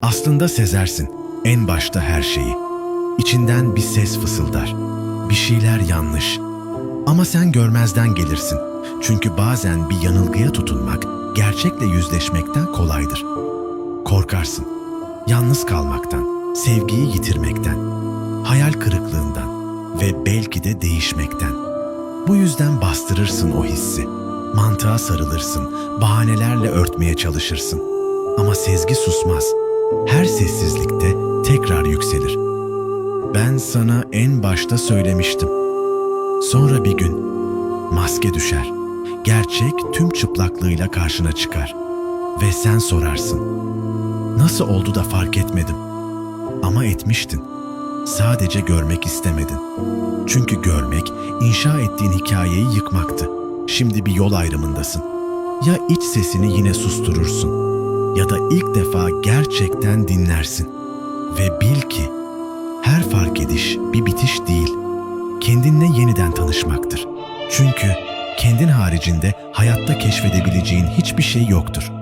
Aslında sezersin en başta her şeyi. İçinden bir ses fısıldar. Bir şeyler yanlış. Ama sen görmezden gelirsin. Çünkü bazen bir yanılgıya tutunmak gerçekle yüzleşmekten kolaydır. Korkarsın. Yalnız kalmaktan, sevgiyi yitirmekten, hayal kırıklığından ve belki de değişmekten. Bu yüzden bastırırsın o hissi. Mantığa sarılırsın, bahanelerle örtmeye çalışırsın. Ama sezgi susmaz. Her sessizlikte tekrar yükselir. Ben sana en başta söylemiştim. Sonra bir gün maske düşer. Gerçek tüm çıplaklığıyla karşına çıkar. Ve sen sorarsın. Nasıl oldu da fark etmedim? Ama etmiştin. Sadece görmek istemedin. Çünkü görmek, inşa ettiğin hikayeyi yıkmaktı. Şimdi bir yol ayrımındasın. Ya iç sesini yine susturursun ya da ilk defa gerçekten dinlersin. Ve bil ki her fark ediş bir bitiş değil, kendinle yeniden tanışmaktır. Çünkü kendin haricinde hayatta keşfedebileceğin hiçbir şey yoktur.